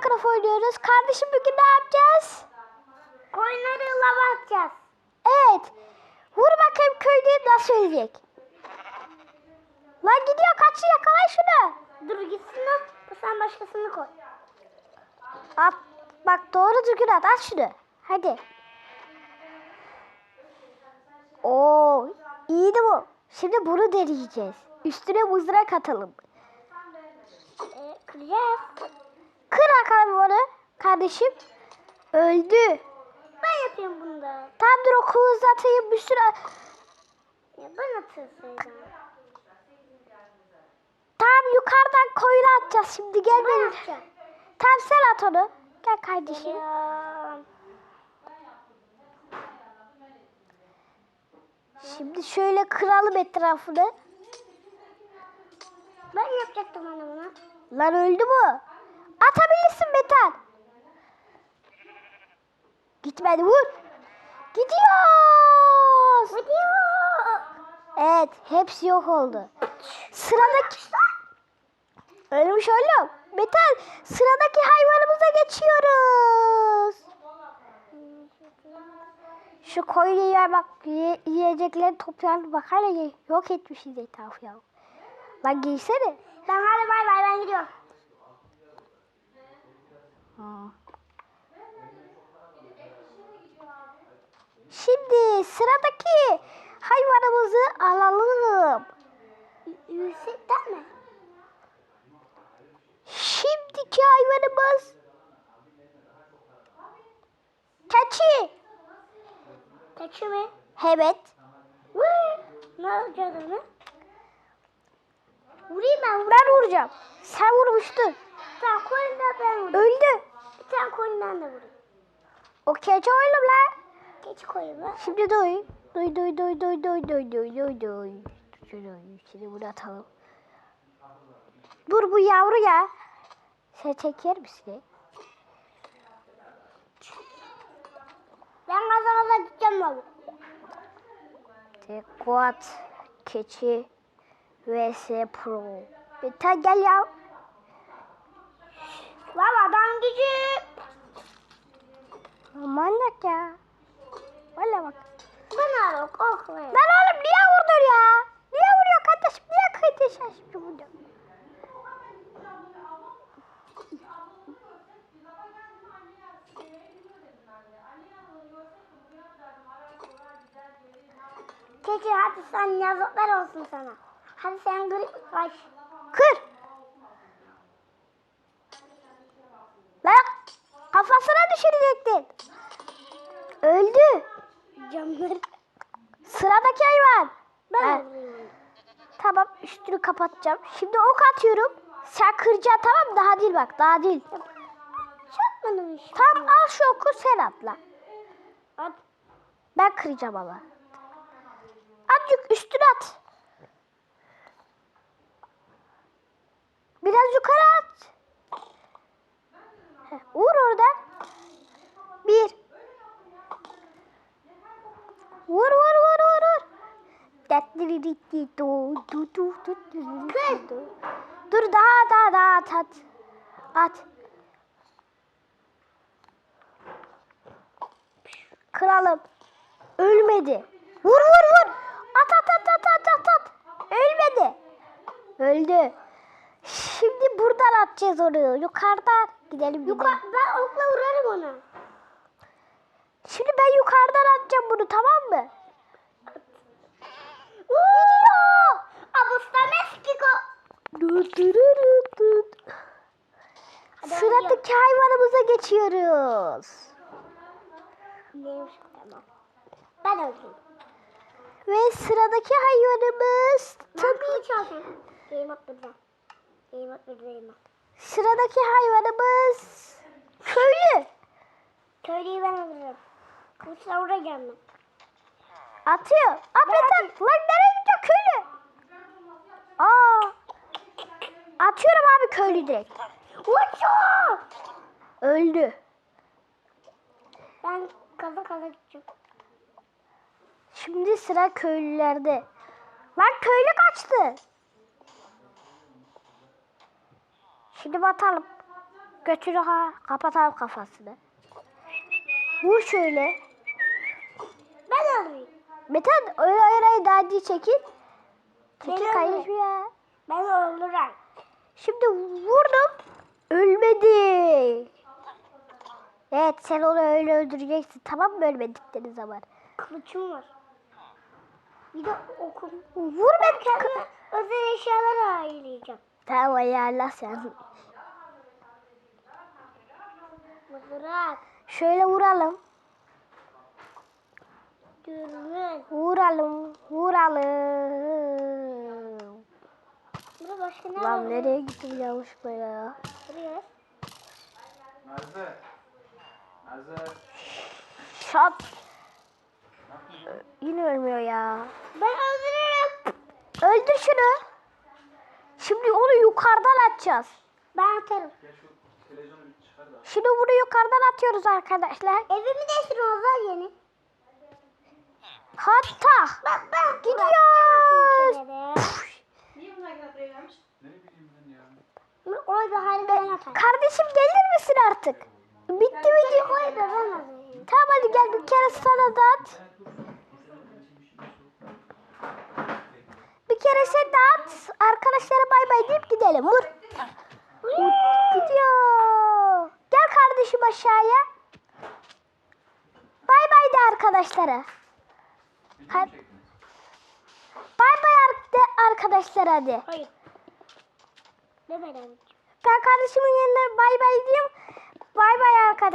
Minecraft oynuyoruz. Kardeşim bugün ne yapacağız? Koyunları lava atacağız. Evet. Vur bakayım köylüyü nasıl ölecek? Lan gidiyor kaçı yakalay şunu. Dur gitsin lan. Sen başkasını koy. At. Bak doğru düzgün at. At şunu. Hadi. Oo, iyiydi bu. Şimdi bunu deneyeceğiz. Üstüne mızrak atalım. Ee, kıracağız. Kır bakalım bunu. Kardeşim. Öldü. Ben yapıyorum bunu da. Tam dur o kılıcı atayım bir sürü. Ya ben atırsaydım. Tam yukarıdan koyunu atacağız şimdi. Gel Ben benim. atacağım. Tam sen at onu. Gel kardeşim. Geliyorum. Şimdi şöyle kıralım etrafını. Ben yapacaktım onu bunu. Lan öldü bu. Metan. Gitmedi vur. Gidiyoruz. Gidiyor. Evet hepsi yok oldu. Sıradaki... Ölmüş oğlum. Metal sıradaki hayvanımıza geçiyoruz. Şu koyunu yer bak ye, yiyecekleri toplayalım bak hala yok etmişiz etrafı ya. Lan giysene. Ben hadi bay bay ben gidiyorum. Şimdi sıradaki hayvanımızı alalım. Yüksekten mi? Şimdiki hayvanımız keçi. Keçi mi? Evet. Ne onu? Vurayım ben vurayım. Ben vuracağım. Sen vurmuştun. Tamam koyundan ben vurayım. Öldü. Bir tane koyundan da vurayım. O keçi oğlum lan. Keçi koyun lan. Şimdi. Duy duy duy duy duy duy duy duy duy. Şunu, Şimdi bunu atalım. Dur bu yavru ya. Sen çeker misin? Ben gaza gideceğim baba. Tekvat keçi vs pro. Bir tane gel ya. Valla adam gücü. Manyak ya. Lan oğlum niye vurdun ya? Niye vuruyor kardeşim? Niye kardeşim vurdun? Keçi hadi sen yazıklar olsun sana. Hadi sen grip kaç. Kır. Lan kafasına düşürecektin. Öldü. Camları. Sıradaki hayvan. Ben vurayım. Tamam üstünü kapatacağım. Şimdi ok atıyorum. Sen kıracaksın tamam? Daha değil bak daha değil. Çakmadım işte. Tamam al şu oku sen atla. At. Ben kıracağım ama. Azıcık üstüne at. Biraz yukarı at. Heh, vur oradan. Bir. Vur vur. Kır. Dur daha daha daha at at. At. Kralım. Ölmedi. Vur vur vur. At at at at at at at. Ölmedi. Öldü. Şimdi buradan atacağız onu. Yukarıdan. Gidelim Yuka gidelim. ben okla vurarım ona. Şimdi ben yukarıdan atacağım bunu tamam mı? Gidiyor. Abusta Meksiko. Sıradaki hayvanımıza geçiyoruz. Neymiş tamam. Ben öldüm. Ve sıradaki hayvanımız tabii sıradaki hayvanımız köylü. Köylüyü ben alırım. Kılıçla vuracağım ben. Atıyor. At Metan. Lan nereye gidiyor köylü? Aa. Atıyorum abi köylü direkt. Uçuyor. Öldü. Ben kaza kaza gideceğim. Şimdi sıra köylülerde. Lan köylü kaçtı. Şimdi batalım. Götürü ha. Kapatalım kafasını. Vur şöyle. Metan öyle daha değil çekil. Çekil kayış ya. Ben öldürürüm. Şimdi vurdum. Ölmedi. Evet sen onu öyle öldüreceksin. Tamam mı ölmedikleri zaman? Kılıçım var. Bir de okum. Vur Ben ben. kendime özel eşyalar ayarlayacağım. Tamam ayarla sen. Mızrak, Şöyle vuralım. Dürbün. Vuralım. Vuralım. Burada başka ne var? Lan nereye gittim yanlışlıkla ya? Buraya. Nazlı. Nazlı. Şat. Yine ölmüyor ya. Ben öldürürüm. Öldür şunu. Şimdi onu yukarıdan atacağız. Ben atarım. Gel şu televizyonu bir çıkar da. Şimdi bunu yukarıdan atıyoruz arkadaşlar. Evimi değiştiriyorlar yeni. Hatta Bak ben gidiyoruz. Ne bileyim ben ya. Orada hali ben atarım. Kardeşim gelir misin artık? Bitti video. Orada ben atarım. Tamam hadi gel bir kere sana da at. Bir kere sen de at. Arkadaşlara bay bay deyip gidelim. Vur. Vur. Gidiyor. Gel kardeşim aşağıya. Bay bay de arkadaşlara. Çektiniz? Bay bay ar- de arkadaşlara hadi. Hayır. Ne ben Ben kardeşimin yanına bay bay diyeyim. Bay bay arkadaş.